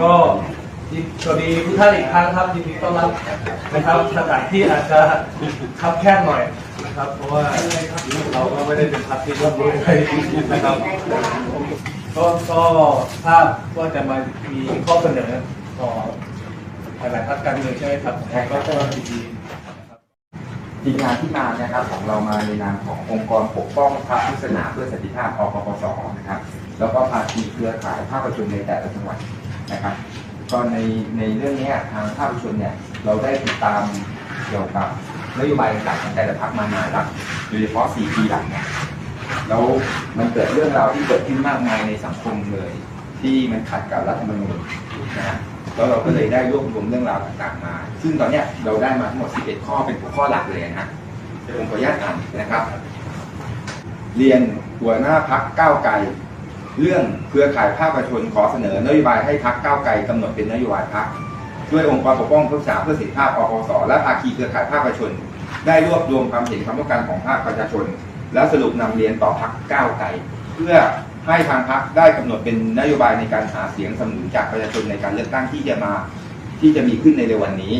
ก็สวัสดีทุกท่านอีกครั้งครับยินดีต้อนรับนะครับสถานที่อาจจะคับแคบหน่อยนะครับ เพราะว่าเราก็ไม่ได้เป็นพักที่ร่ำรวยอะไรนะครับก็ก็ทราบว่าจะมามีข้อเสนอต่อหลายๆพรรคการเมืองใช่ไหมครับก็ก็ดีทีมงานที่มานะครับของเรามาในนามขององค์กรปกป้องพระพุทธศาสนาเพื่อสันติภาพอปปสนะครับ แล้วก็ภาคีเครือข่ายภาคประชาชนในแต่ละจังหวัด นะครับก็ในในเรื่องนี้ทางภาคประชาชนเนี่ยเราได้ติดตามเกี่ยวกับนโยบายต่างๆของแต่ละพรรคมานานแล้วโดยเฉพาะ 4 ปีหลังเนี่ยแล้วมันเกิดเรื่องราวที่เกิดขึ้นมากมายในสังคมเลย ที่มันขัดกับรัฐธรรมนูญนะฮะแล้วเราก็เลยได้รวบรวมเรื่องราวต่างๆมา ซึ่งตอนเนี้ยเราได้มาทั้งหมด 11 ข้อเป็นหัวข้อหลักเลยนะผมขออนุญาตอ่านนะครับ เรียนหัวหน้าพักก้าวไกล เรื่องเครือข่ายภาคประชาชนขอเสนอนโยบายให้พักก้าวไกลกำหนดเป็นนโยบายพักด้วยองค์กรปกป้องผู้ศึกษาเพื่อสิทธิภาพอปสและภาคีเครือข่ายภาคประชาชน ได้รวบรวมความเห็นความต้องการของภาคประชาชน และสรุปนำเรียนต่อพักก้าวไกลเพื่อให้ทางพักได้กำหนดเป็นนโยบายในการหาเสียงสนับสนุนจากประชาชนในการเลือกตั้งที่จะมาที่จะมีขึ้นในเร็ววันนี้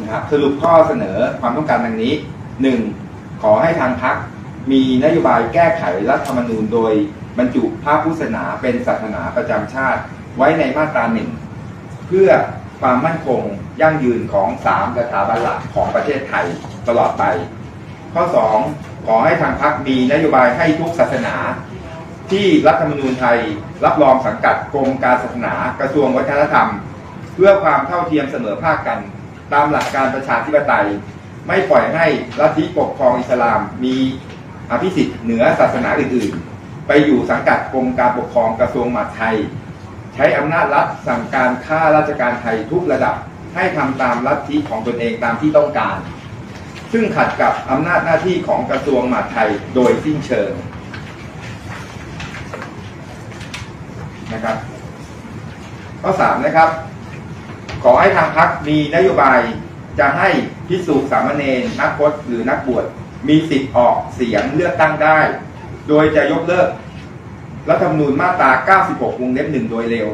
นะครับสรุปข้อเสนอความต้องการดังนี้หนึ่งขอให้ทางพักมีนโยบายแก้ไขรัฐธรรมนูญโดย บรรจุภาคพุทธศาสนาเป็นศาสนาประจำชาติไว้ในมาตราหนึ่งเพื่อความมั่นคงยั่งยืนของสามสถาบันหลักของประเทศไทยตลอดไป ข้อ 2 ขอให้ทางพักมีนโยบายให้ทุกศาสนา ที่รัฐธรรมนูญไทยรับรองสังกัดกรมการศาสนากระทรวงวัฒนธรรม เพื่อความเท่าเทียมเสมอภาคกัน ตามหลักการประชาธิปไตย ไม่ปล่อยให้ลัทธิปกครองอิสลามมีอภิสิทธิ์เหนือศาสนาอื่นๆ ไปอยู่สังกัดกรมการปกครองกระทรวงมหาดไทย ใช้อำนาจรัฐสั่งการฆ่าราชการไทยทุกระดับให้ทำตามลัทธิของตนเองตามที่ต้องการ ซึ่งขัดกับอำนาจหน้าที่ของกระทรวงมหาดไทยโดยสิ้นเชิงนะครับข้อสามนะครับ ขอให้ทางพักมีนโยบายจะให้พิสูจน์สามเณรนักพจน์หรือนักบวชมีสิทธิ์ออกเสียงเลือกตั้งได้ โดยจะยกเลิกรัฐธรรมนูญมาตรา 96 วงเล็บหนึ่งโดยเร็ว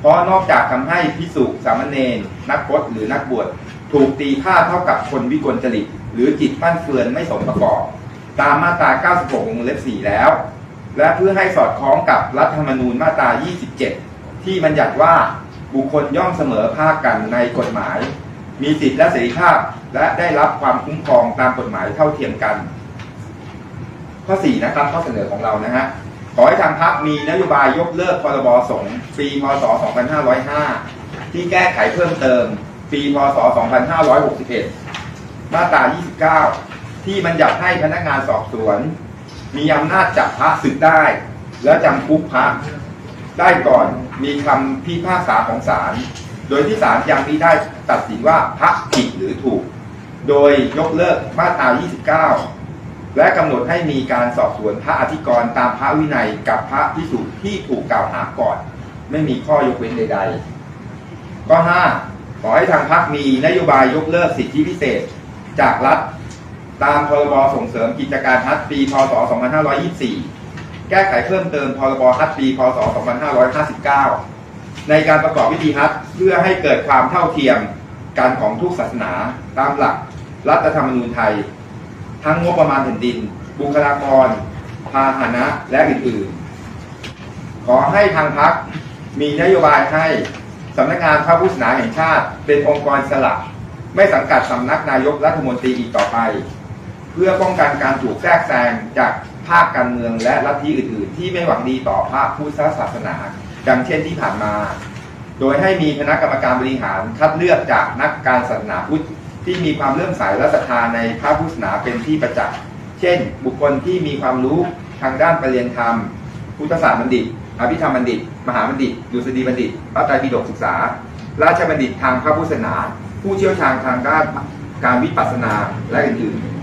เพราะนอกจากทำให้พิสุสามเณรนักพจน์หรือนักบวชถูกตีค่าเท่ากับคนวิกลจริต หรือจิตฟั่นเฟือนไม่สมประกอบ ตามมาตรา 96 วงเล็บ 4 แล้ว และเพื่อให้สอดคล้องกับรัฐธรรมนูญมาตรา 27 ที่บัญญัติว่าบุคคลย่อมเสมอภาคกันในกฎหมาย มีสิทธิและเสรีภาพและได้รับความคุ้มครองตามกฎหมายเท่าเทียมกัน ข้อ4นะครับข้อเสนอของเรานะฮะขอให้ทางพรรคมีนโยบายยกเลิกพรบสงฆ์ปีพศ 2505 ที่แก้ไขเพิ่มเติม ปีพศ 2561 มาตรา 29 ที่บัญญัติให้พนักงานสอบสวน มีอำนาจจับพระศึกได้ และจำคุกพระได้ก่อนมีคำพิพากษาของศาลโดยที่ศาลยังมิได้ตัดสินว่าพระผิดหรือถูก โดยยกเลิกมาตรา 29 และกำหนดให้มีการสอบสวนพระอธิกรณ์ตามพระวินัยกับพระพิสุที่ถูกกล่าวหาก่อน ไม่มีข้อยกเว้นใดๆข้อ5ขอให้ทางพรรคมีนโยบายยกเลิกสิทธิพิเศษ จากรัฐ ตามพรบส่งเสริมกิจการฮัทปีพศ 2524 แก้ไขเพิ่มเติมพรบฮัทปีพศ 2559 ในการประกอบพิธีฮัทเพื่อให้เกิดความเท่าเทียมกันของทุกศาสนาตามหลักรัฐธรรมนูญไทย ทั้งงบประมาณแผ่นดิน บุคลากร พาหนะและอื่นๆ ขอให้ทางพักมีนโยบายให้สำนักงานพระพุทธศาสนาแห่งชาติ เป็นองค์กรสละไม่สังกัดสำนักนายกรัฐมนตรีอีกต่อไป เพื่อป้องกันการถูกแทรกแซงจากภาคการเมืองและลัทธิอื่น ๆ ที่ไม่หวังดีต่อพระพุทธศาสนา ดังเช่นที่ผ่านมา โดยให้มีคณะกรรมการบริหารคัดเลือกจากนักการศาสนาพุทธ ที่มีความเลื่อมใสและศรัทธาในพระพุทธศาสนาเป็นที่ประจักษ์ เช่น บุคคลที่มีความรู้ทางด้านประเรียนธรรม พุทธศาสตร์บัณฑิต อภิธรรมบัณฑิต มหาบัณฑิตดุษฎีบัณฑิตพระไตรปิฎกศึกษา ราชบัณฑิตทางพระพุทธศาสนา ผู้เชี่ยวชาญทางด้านการวิปัสสนาและอื่นๆ